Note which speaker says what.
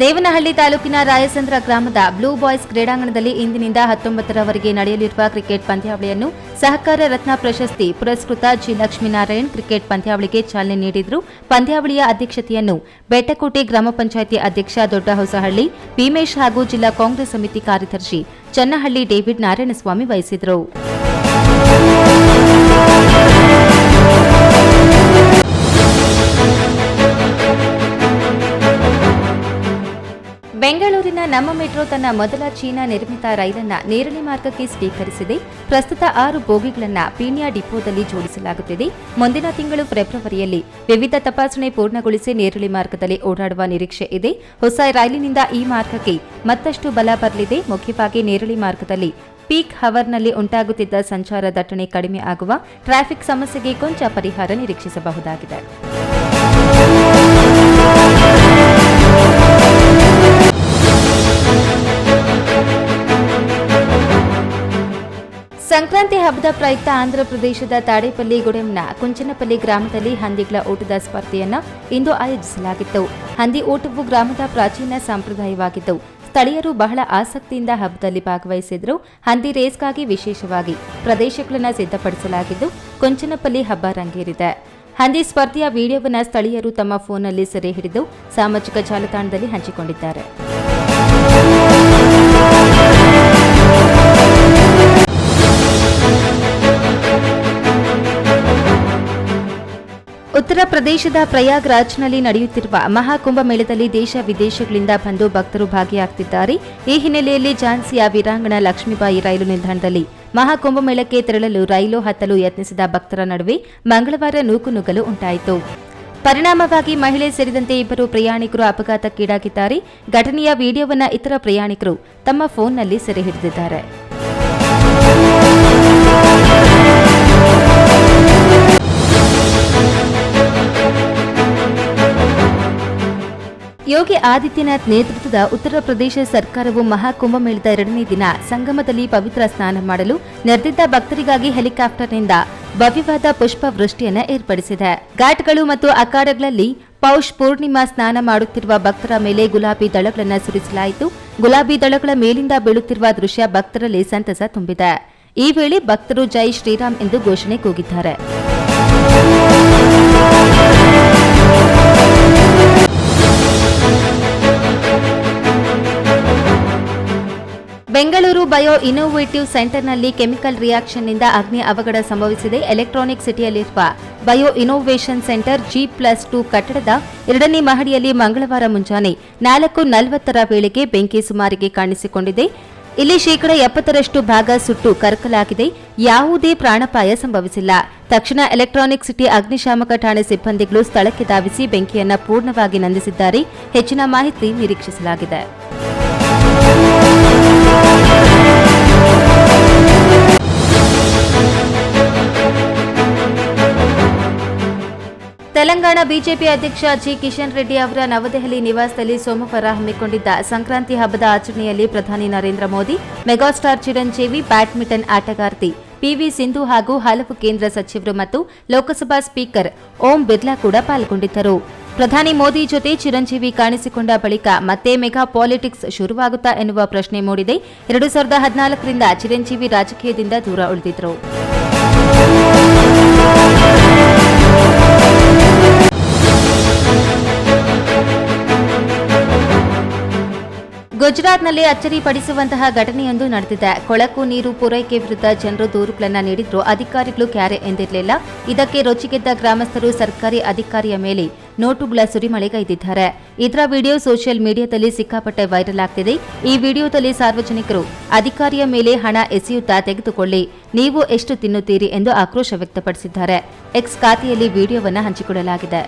Speaker 1: ದೇವನಹಳ್ಳಿ ತಾಲೂಕಿನ ರಾಯಸಂದ್ರ ಗ್ರಾಮದ blue boys ಕ್ರೀಡಾಂಗಣದಲ್ಲಿ ಇಂದಿನಿಂದ ಹತ್ತೊಂಬತ್ತರವರೆಗೆ ನಡೆಯಲಿರುವ ಕ್ರಿಕೆಟ್ ಪಂದ್ಯಾವಳಿಯನ್ನು ಸಹಕಾರ ರತ್ನ ಪ್ರಶಸ್ತಿ ಪುರಸ್ಕೃತ ಜಿ ಲಕ್ಷ್ಮೀನಾರಾಯಣ್ ಕ್ರಿಕೆಟ್ ಪಂದ್ಯಾವಳಿಗೆ ಚಾಲನೆ ನೀಡಿದ್ರು. ಪಂದ್ಯಾವಳಿಯ ಅಧ್ಯಕ್ಷತೆಯನ್ನು ಬೆಟ್ಟಕೋಟೆ ಗ್ರಾಮ ಪಂಚಾಯಿತಿ ಅಧ್ಯಕ್ಷ ದೊಡ್ಡ ಹೊಸಹಳ್ಳಿ ಭೀಮೇಶ್ ಹಾಗೂ ಜಿಲ್ಲಾ ಕಾಂಗ್ರೆಸ್ ಸಮಿತಿ ಕಾರ್ಯದರ್ಶಿ ಚನ್ನಹಳ್ಳಿ ಡೇವಿಡ್ ನಾರಾಯಣಸ್ವಾಮಿ ವಹಿಸಿದರು. ಬೆಂಗಳೂರಿನ ನಮ್ಮ ಮೆಟ್ರೋ ತನ್ನ ಮೊದಲ ಚೀನಾ ನಿರ್ಮಿತ ರೈಲನ್ನ ನೇರಳೆ ಮಾರ್ಗಕ್ಕೆ ಸ್ವೀಕರಿಸಿದೆ. ಪ್ರಸ್ತುತ ಆರು ಬೋಗಿಗಳನ್ನು ಪೀಣ್ಯ ಡಿಪೋದಲ್ಲಿ ಜೋಡಿಸಲಾಗುತ್ತಿದೆ. ಮುಂದಿನ ತಿಂಗಳು ಫೆಬ್ರವರಿಯಲ್ಲಿ ವಿವಿಧ ತಪಾಸಣೆ ಪೂರ್ಣಗೊಳಿಸಿ ನೇರಳೆ ಮಾರ್ಗದಲ್ಲಿ ಓಡಾಡುವ ನಿರೀಕ್ಷೆ ಇದೆ. ಹೊಸ ರೈಲಿನಿಂದ ಈ ಮಾರ್ಗಕ್ಕೆ ಮತ್ತಷ್ಟು ಬಲ ಬರಲಿದೆ. ಮುಖ್ಯವಾಗಿ ನೇರಳೆ ಮಾರ್ಗದಲ್ಲಿ ಪೀಕ್ ಹವರ್ನಲ್ಲಿ ಉಂಟಾಗುತ್ತಿದ್ದ ಸಂಚಾರ ದಟ್ಟಣೆ ಕಡಿಮೆ ಆಗುವ, ಟ್ರಾಫಿಕ್ ಸಮಸ್ಯೆಗೆ ಕೊಂಚ ಪರಿಹಾರ ನಿರೀಕ್ಷಿಸಬಹುದಾಗಿದೆ. ಹಬ್ಬದ ಪ್ರಯುಕ್ತ ಆಂಧ್ರಪ್ರದೇಶದ ತಾಡೇಪಲ್ಲಿ, ಗುಡೆಂನ, ಕುಂಚನಪಲ್ಲಿ ಗ್ರಾಮದಲ್ಲಿ ಹಂದಿಗಳ ಊಟದ ಸ್ಪರ್ಧೆಯನ್ನು ಇಂದು ಆಯೋಜಿಸಲಾಗಿತ್ತು. ಹಂದಿ ಊಟವು ಗ್ರಾಮದ ಪ್ರಾಚೀನ ಸಂಪ್ರದಾಯವಾಗಿದ್ದವು ಸ್ಥಳೀಯರು ಬಹಳ ಆಸಕ್ತಿಯಿಂದ ಹಬ್ಬದಲ್ಲಿ ಭಾಗವಹಿಸಿದ್ರು. ಹಂದಿ ರೇಸ್ಗಾಗಿ ವಿಶೇಷವಾಗಿ ಪ್ರದೇಶಗಳನ್ನು ಸಿದ್ಧಪಡಿಸಲಾಗಿದ್ದು, ಕುಂಚನಪಲ್ಲಿ ಹಬ್ಬ ರಂಗೇರಿದೆ. ಹಂದಿ ಸ್ಪರ್ಧೆಯ ವಿಡಿಯೋವನ್ನು ಸ್ಥಳೀಯರು ತಮ್ಮ ಫೋನ್ನಲ್ಲಿ ಸೆರೆ ಹಿಡಿದು ಸಾಮಾಜಿಕ ಜಾಲತಾಣದಲ್ಲಿ ಹಂಚಿಕೊಂಡಿದ್ದಾರೆ. ಉತ್ತರ ಪ್ರದೇಶದ ಪ್ರಯಾಗ್ರಾಜ್ನಲ್ಲಿ ನಡೆಯುತ್ತಿರುವ ಮಹಾಕುಂಭಮೇಳದಲ್ಲಿ ದೇಶ ವಿದೇಶಗಳಿಂದ ಬಂದು ಭಕ್ತರು ಭಾಗಿಯಾಗುತ್ತಿದ್ದಾರೆ ಈ ಹಿನ್ನೆಲೆಯಲ್ಲಿ ಝಾನ್ಸಿಯ ವೀರಾಂಗಣ ಲಕ್ಷ್ಮೀಬಾಯಿ ರೈಲು ನಿಲ್ದಾಣದಲ್ಲಿ ಮಹಾಕುಂಭಮೇಳಕ್ಕೆ ತೆರಳಲು ರೈಲು ಹತ್ತಲು ಯತ್ನಿಸಿದ ಭಕ್ತರ ನಡುವೆ ಮಂಗಳವಾರ ನೂಕುನುಗ್ಗಲು ಉಂಟಾಯಿತು. ಪರಿಣಾಮವಾಗಿ ಮಹಿಳೆ ಸೇರಿದಂತೆ ಇಬ್ಬರು ಪ್ರಯಾಣಿಕರು ಅಪಘಾತಕ್ಕೀಡಾಗಿದ್ದಾರೆ. ಘಟನೆಯ ವಿಡಿಯೋವನ್ನು ಇತರ ಪ್ರಯಾಣಿಕರು ತಮ್ಮ ಫೋನ್ನಲ್ಲಿ ಸೆರೆ ಹಿಡಿದಿದ್ದಾರೆ. ಯೋಗಿ ಆದಿತ್ಯನಾಥ್ ನೇತೃತ್ವದ ಉತ್ತರ ಪ್ರದೇಶ ಸರ್ಕಾರವು ಮಹಾಕುಂಭಮೇಳದ ಎರಡನೇ ದಿನ ಸಂಗಮದಲ್ಲಿ ಪವಿತ್ರ ಸ್ನಾನ ಮಾಡಲು ನೆರೆದಿದ್ದ ಭಕ್ತರಿಗಾಗಿ ಹೆಲಿಕಾಪ್ಟರ್ನಿಂದ ಭವ್ಯವಾದ ಪುಷ್ಪವೃಷ್ಟಿಯನ್ನು ಏರ್ಪಡಿಸಿದೆ. ಘಾಟ್ಗಳು ಮತ್ತು ಅಖಾಡಗಳಲ್ಲಿ ಪೌಷ್ ಪೂರ್ಣಿಮಾ ಸ್ನಾನ ಮಾಡುತ್ತಿರುವ ಭಕ್ತರ ಮೇಲೆ ಗುಲಾಬಿ ದಳಗಳನ್ನು ಸುರಿಸಲಾಯಿತು. ಗುಲಾಬಿ ದಳಗಳ ಮೇಲಿಂದ ಬೀಳುತ್ತಿರುವ ದೃಶ್ಯ ಭಕ್ತರಲ್ಲಿ ಸಂತಸ ತುಂಬಿದೆ. ಈ ವೇಳೆ ಭಕ್ತರು ಜೈ ಶ್ರೀರಾಮ್ ಎಂದು ಘೋಷಣೆ ಕೂಗಿದ್ದಾರೆ. ಬಯೋ ಇನ್ನೋವೇಟಿವ್ ಸೆಂಟರ್ನಲ್ಲಿ ಕೆಮಿಕಲ್ ರಿಯಾಕ್ಷನ್ನಿಂದ ಅಗ್ನಿ ಅವಘಡ ಸಂಭವಿಸಿದೆ. Electronic ಸಿಟಿಯಲ್ಲಿರುವ bio innovation centre G plus two ಕಟ್ಟಡದ ಎರಡನೇ ಮಹಡಿಯಲ್ಲಿ ಮಂಗಳವಾರ ಮುಂಜಾನೆ ನಾಲ್ಕು ನಲವತ್ತರ ವೇಳೆಗೆ ಬೆಂಕಿ ಸುಮಾರಿಗೆ ಕಾಣಿಸಿಕೊಂಡಿದೆ. ಇಲ್ಲಿ ಶೇಕಡ ಎಪ್ಪತ್ತರಷ್ಟು ಭಾಗ ಸುಟ್ಟು ಕರಕಲಾಗಿದೆ. ಯಾವುದೇ ಪ್ರಾಣಪಾಯ ಸಂಭವಿಸಿಲ್ಲ. ತಕ್ಷಣ ಎಲೆಕ್ಟ್ರಾನಿಕ್ ಸಿಟಿ ಅಗ್ನಿಶಾಮಕ ಠಾಣೆ ಸಿಬ್ಬಂದಿಗಳು ಸ್ಥಳಕ್ಕೆ ಧಾವಿಸಿ ಬೆಂಕಿಯನ್ನು ಪೂರ್ಣವಾಗಿ ನಂದಿಸಿದ್ದಾರೆ. ಹೆಚ್ಚಿನ ಮಾಹಿತಿ ನಿರೀಕ್ಷಿಸಲಾಗಿದೆ. ತೆಲಂಗಾಣ ಬಿಜೆಪಿ ಅಧ್ಯಕ್ಷ ಜಿ ಕಿಶನ್ ರೆಡ್ಡಿ ಅವರ ನವದೆಹಲಿ ನಿವಾಸದಲ್ಲಿ ಸೋಮವಾರ ಹಮ್ಮಿಕೊಂಡಿದ್ದ ಸಂಕ್ರಾಂತಿ ಹಬ್ಬದ ಆಚರಣೆಯಲ್ಲಿ ಪ್ರಧಾನಿ ನರೇಂದ್ರ ಮೋದಿ, ಮೆಗಾಸ್ಟಾರ್ ಚಿರಂಜೀವಿ, ಬ್ಯಾಡ್ಮಿಂಟನ್ ಆಟಗಾರ್ತಿ ಪಿವಿ ಸಿಂಧು ಹಾಗೂ ಹಲವು ಕೇಂದ್ರ ಸಚಿವರು ಮತ್ತು ಲೋಕಸಭಾ ಸ್ಪೀಕರ್ ಓಂ ಬಿರ್ಲಾ ಕೂಡ ಪಾಲ್ಗೊಂಡಿದ್ದರು. ಪ್ರಧಾನಿ ಮೋದಿ ಜೊತೆ ಚಿರಂಜೀವಿ ಕಾಣಿಸಿಕೊಂಡ ಬಳಿಕ ಮತ್ತೆ ಮೆಗಾ ಪಾಲಿಟಿಕ್ಸ್ ಶುರುವಾಗುತ್ತಾ ಎನ್ನುವ ಪ್ರಶ್ನೆ ಮೂಡಿದೆ. ಎರಡು ಸಾವಿರದ ಹದಿನಾಲ್ಕರಿಂದ ಚಿರಂಜೀವಿ ರಾಜಕೀಯದಿಂದ ದೂರ ಉಳಿದಿದ್ದರು. ಗುಜರಾತ್ನಲ್ಲಿ ಅಚ್ಚರಿಪಡಿಸುವಂತಹ ಘಟನೆಯೊಂದು ನಡೆದಿದೆ. ಕೊಳಕು ನೀರು ಪೂರೈಕೆ ವಿರುದ್ಧ ಜನರು ದೂರುಗಳನ್ನು ನೀಡಿದ್ರು. ಅಧಿಕಾರಿಗಳು ಕ್ಯಾರೆ ಎಂದಿರಲಿಲ್ಲ. ಇದಕ್ಕೆ ರೊಚ್ಚಿಗೆದ್ದ ಗ್ರಾಮಸ್ಥರು ಸರ್ಕಾರಿ ಅಧಿಕಾರಿಯ ಮೇಲೆ ನೋಟುಗಳ ಸುರಿಮಳೆಗೈದಿದ್ದಾರೆ. ಇದರ ವಿಡಿಯೋ ಸೋಷಿಯಲ್ ಮೀಡಿಯಾದಲ್ಲಿ ಸಿಕ್ಕಾಪಟ್ಟೆ ವೈರಲ್ ಆಗ್ತಿದೆ. ಈ ವಿಡಿಯೋದಲ್ಲಿ ಸಾರ್ವಜನಿಕರು ಅಧಿಕಾರಿಯ ಮೇಲೆ ಹಣ ಎಸೆಯುತ್ತಾ ತೆಗೆದುಕೊಳ್ಳಿ. ನೀವು ಎಷ್ಟು ತಿನ್ನುತ್ತೀರಿ ಎಂದು ಆಕ್ರೋಶ ವ್ಯಕ್ತಪಡಿಸಿದ್ದಾರೆ. ಎಕ್ಸ್ ಖಾತೆಯಲ್ಲಿ ವಿಡಿಯೋವನ್ನು ಹಂಚಿಕೊಳ್ಳಲಾಗಿದೆ.